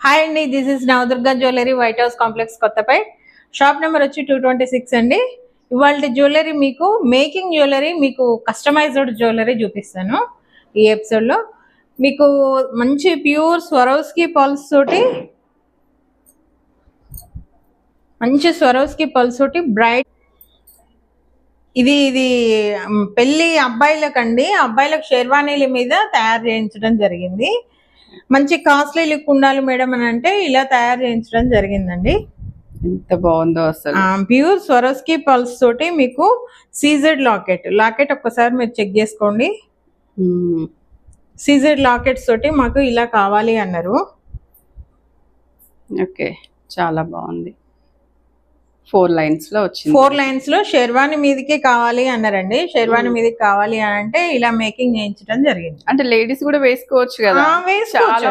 Hi అండి this is Navadurga jewellery white house complex కొత్తపై shop number వచ్చి two twenty six అండి. ఇవాళ jewellery మీకు మేకింగ్ జ్యువెలరీ మీకు కస్టమైజ్డ్ జ్యువెలరీ చూపిస్తాను ఈ ఎపిసోడ్లో మీకు మంచి ప్యూర్ స్వరోస్కి పల్స్ తోటి మంచి స్వరోస్కి పల్స్ తోటి బ్రైట్ ఇది ఇది పెళ్ళి అబ్బాయిలకు అబ్బాయిలకండి. అబ్బాయిలకు షెర్వానీల మీద తయారు చేయించడం జరిగింది. మంచి కాస్ట్లీ లుక్ ఉండాలి మేడం అని అంటే ఇలా తయారు చేయించడం జరిగిందండి. ఎంత బాగుందో అసలు. ప్యూర్ స్వరస్కి పల్స్ తోటి మీకు సీజెడ్ లాకెట్ లాకెట్ ఒక్కసారి మీరు చెక్ చేసుకోండి. సీజెడ్ లాకెట్స్ తోటి మాకు ఇలా కావాలి అన్నారు. ఓకే చాలా బాగుంది. ఫోర్ లైన్స్లో వచ్చింది. ఫోర్ లైన్స్లో షెర్వాని మీదకి కావాలి అన్నారండి. షెర్వాని మీదకి కావాలి అని అంటే ఇలా మేకింగ్ చేయించడం జరిగింది. అంటే లేడీస్ కూడా వేసుకోవచ్చు కదా. వేసుకోవచ్చు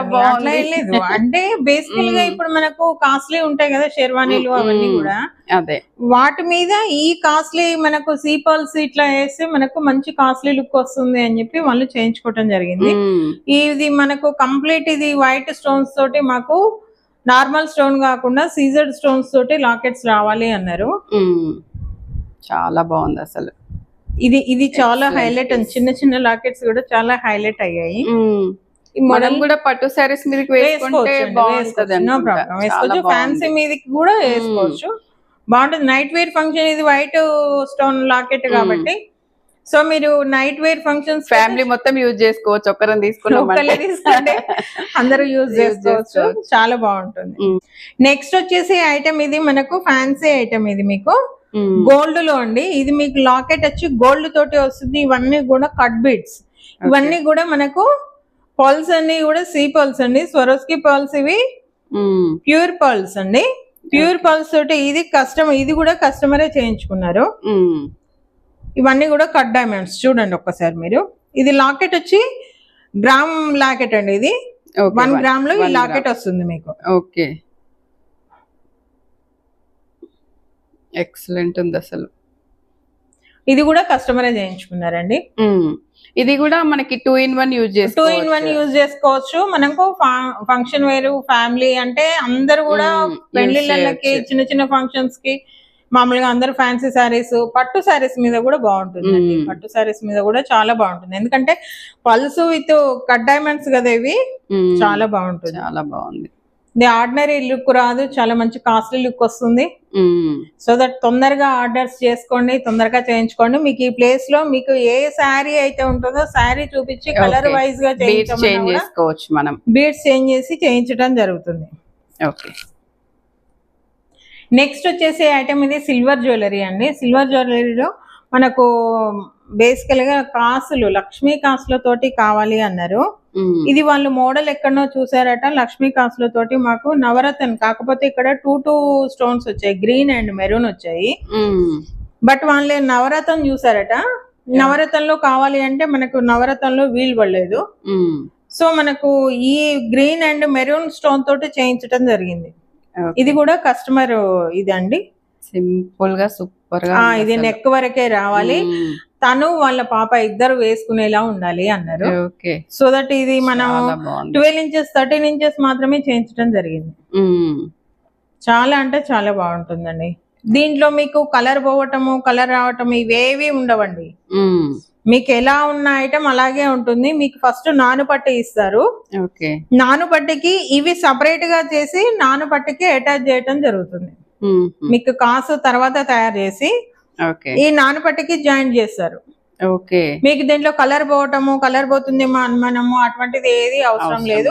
అంటే బేసికల్గా మ్మ్. ఇప్పుడు మనకు కాస్ట్లీ ఉంటాయి కదా షెర్వానీలు అవన్నీ మ్మ్. కూడా అదే. వాటి మీద ఈ కాస్ట్లీ మనకు సీపల్స్ ఇట్లా వేస్తే మనకు మంచి కాస్ట్లీ లుక్ వస్తుంది అని చెప్పి వాళ్ళు చేయించుకోవటం జరిగింది. ఇది మనకు కంప్లీట్ ఇది వైట్ స్టోన్స్ తోటి మాకు నార్మల్ స్టోన్ కాకుండా సీజర్డ్ స్టోన్స్ తోటి లాకెట్స్ రావాలి అన్నారు. చాలా బాగుంది అసలు. ఇది ఇది చాలా హైలైట్ piece. చిన్న చిన్న లాకెట్స్ కూడా చాలా హైలైట్ అయ్యాయి. మనం కూడా పట్టు సారీస్ మీదకి వేసుకుంటే వేసుకోవచ్చు. ఫ్యాన్సీ మీదకి కూడా వేసుకోవచ్చు. బాగుంటుంది. నైట్ వేర్ ఫంక్షన్ ఇది వైట్ స్టోన్ లాకెట్. కాబట్టి సో మీరు నైట్ వేర్ ఫంక్షన్స్ ఫ్యామిలీ మొత్తం యూజ్ చేసుకోవచ్చు. ఒక్కరిని ఒక్కళ్ళే తీసుకుంటే అందరూ యూజ్ చేసుకోవచ్చు. చాలా బాగుంటుంది. నెక్స్ట్ వచ్చేసి ఐటమ్ ఇది మనకు ఫ్యాన్సీ ఐటమ్ ఇది మీకు. గోల్డ్లో అండి. ఇది మీకు లాకెట్ వచ్చి గోల్డ్ తోటి వస్తుంది. ఇవన్నీ కూడా కట్ బీడ్స్ ఇవన్నీ కూడా మనకు పర్ల్స్ అన్ని కూడా సీ పర్ల్స్ అండి. స్వరోస్కి పర్ల్స్ ఇవి. ప్యూర్ పర్ల్స్ అండి. ప్యూర్ పర్ల్స్ తోటి ఇది కస్టమర్ ఇది కూడా కస్టమరే చేయించుకున్నారు. ఇవన్నీ కూడా కట్ డైమండ్స్ చూడండి ఒక్కసారి మీరు. ఇది లాకెట్ వచ్చి గ్రామ్ లాకెట్ అండి ఇది. వన్ గ్రామ్లో ఈ లాకెట్. వస్తుంది మీకు. ఓకే ఎక్సలెంట్ ఉంది అసలు. ఇది కూడా కస్టమరే చేయించుకున్నారండి. మ్మ్. ఇది కూడా మనకి two in one use two in one use చేసుకోవచ్చు. మనకు ఫంక్షన్ వేరు ఫ్యామిలీ అంటే అందరు కూడా use పెళ్ళిళ్ళకి. చిన్న చిన్న ఫంక్షన్స్కి మామూలుగా అందరు ఫ్యాన్సీ సారీస్ పట్టు సారీస్ మీద కూడా బాగుంటుంది. పట్టు సారీస్ మీద కూడా చాలా బాగుంటుంది. ఎందుకంటే పల్స్ విత్ కట్ డైమండ్స్ కదా ఇవి. చాలా బాగుంటుంది. చాలా బాగుంది. ఇది ఆర్డినరీ లుక్ రాదు చాలా మంచి కాస్ట్లీ లుక్ వస్తుంది. సో దట్ తొందరగా ఆర్డర్స్ చేసుకోండి తొందరగా చేయించుకోండి. మీకు ఈ ప్లేస్లో మీకు ఏ శారీ అయితే ఉంటుందో శారీ చూపించి కలర్. వైజ్గా బీట్స్ చేసుకోవచ్చు మనం. బీడ్స్ చేంజ్ చేసి చేయించడం జరుగుతుంది. ఓకే నెక్స్ట్ వచ్చేసి ఐటమ్ ఇది సిల్వర్ జ్యువెలరీ అండి సిల్వర్ జ్యువెలరీలో మనకు బేసికల్గా కాసులు లక్ష్మీ కాసుల తోటి కావాలి అన్నారు మ్మ్. ఇది వాళ్ళు మోడల్ ఎక్కడనో చూసారట లక్ష్మీ కాసుల తోటి మాకు నవరత్న కాకపోతే ఇక్కడ టూ టూ స్టోన్స్ వచ్చాయి గ్రీన్ అండ్ మెరూన్ వచ్చాయి. బట్ వాళ్ళు నవరత్నం చూసారట నవరత్నంలో కావాలి అంటే మనకు నవరత్నంలో వీలు పడలేదు. సో మనకు ఈ గ్రీన్ అండ్ మెరూన్ స్టోన్ తోటి చేయించడం జరిగింది. ఇది కూడా కస్టమర్ ఇదండి. సింపుల్గా సూపర్గా ఇది. నెక్ వరకే రావాలి. తను వాళ్ళ పాప ఇద్దరు వేసుకునేలా ఉండాలి అన్నారు. సో దట్ ఇది మనం ట్వెల్వ్ ఇంచెస్ థర్టీన్ ఇంచెస్ మాత్రమే చేయించడం జరిగింది. చాలా అంటే చాలా బాగుంటుందండి. దీంట్లో మీకు కలర్ పోవటము కలర్ రావటము ఇవేవి ఉండవండి. మీకు ఎలా ఉన్న ఐటమ్ అలాగే ఉంటుంది. మీకు ఫస్ట్ నానుపట్టి ఇస్తారు. నానుపట్టికి ఇవి సపరేట్గా చేసి నానుపట్టికి అటాచ్ చేయటం జరుగుతుంది. మీకు కాసు తర్వాత తయారు చేసి ఈ నానుపట్టికి జాయిన్ చేస్తారు. ఓకే. మీకు దీంట్లో కలర్ పోవటము కలర్ పోతుందేమో అనుమానము అటువంటిది ఏది అవసరం లేదు.